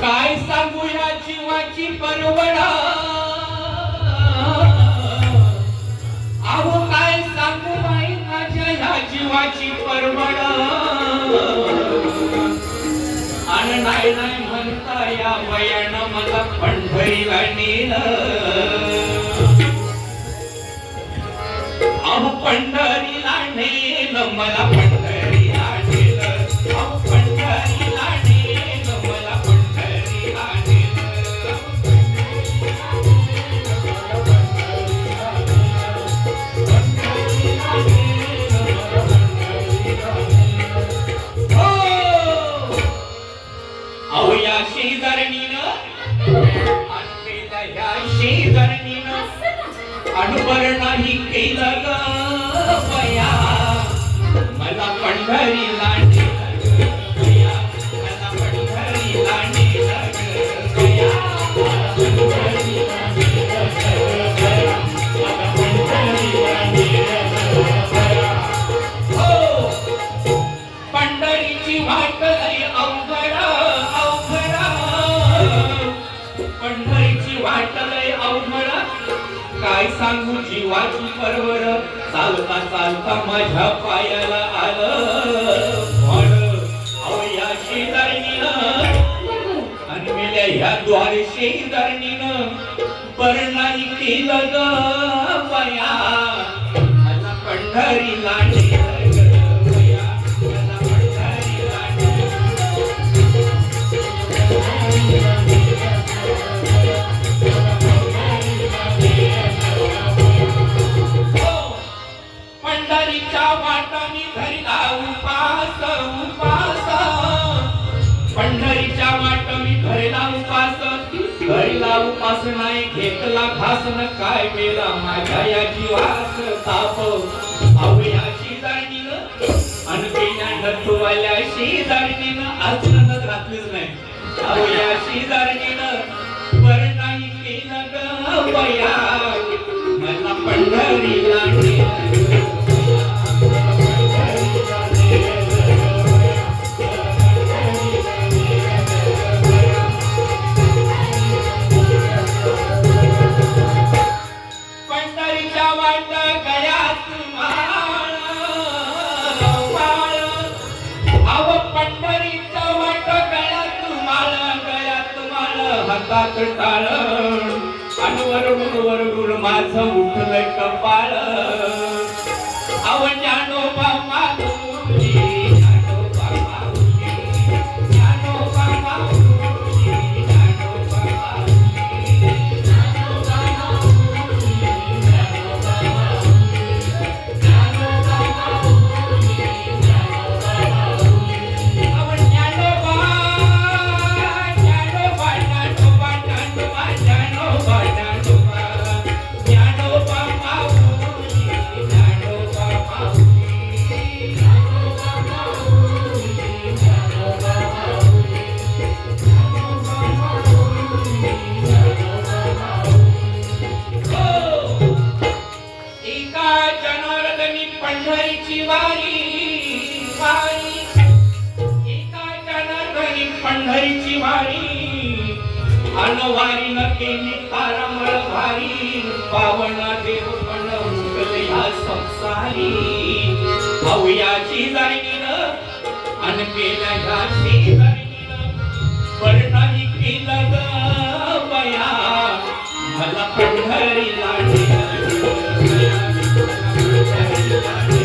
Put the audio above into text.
काय सांगू या जीवाची परवडा? अहो काय सांगू बाई माझ्या ह्या जीवाची परवडा? आणि नाही नाही म्हणता या वयानं मला पंढरीला नेलं पंढरीला नेलं मला पंढरी ह्या शेजारणीनं अनुभव नाही केलं ग बया मला काय सांगू जीवाची परवर? चालता चालता माझ्या पायाला आलं. म्हण या शेजारणीनं आणि मेल्या ह्या द्वारे शेजारणीनं बरं केलं ग बया मला पंढरीला वाटाने धरला उपास उपास. पंढरीच्या वाटाने धरला उपास. धरला उपास नाही घेतला घास न काय मेला माझ्या या जीवास ताप. अजून नाही. अहो या बरं नाही केलं ग मला पंढरीला माळ हातात टाळ आणि वरडून वरडून माझं उठलंय कपाळ. अव ज्ञानोबा पंढरीची वारी. अनवारी न केली तारामळ भारी पावना देव पण या संसारी. भाऊयाची जाणीन अन केल्या बया. मला पंढरी ठेवली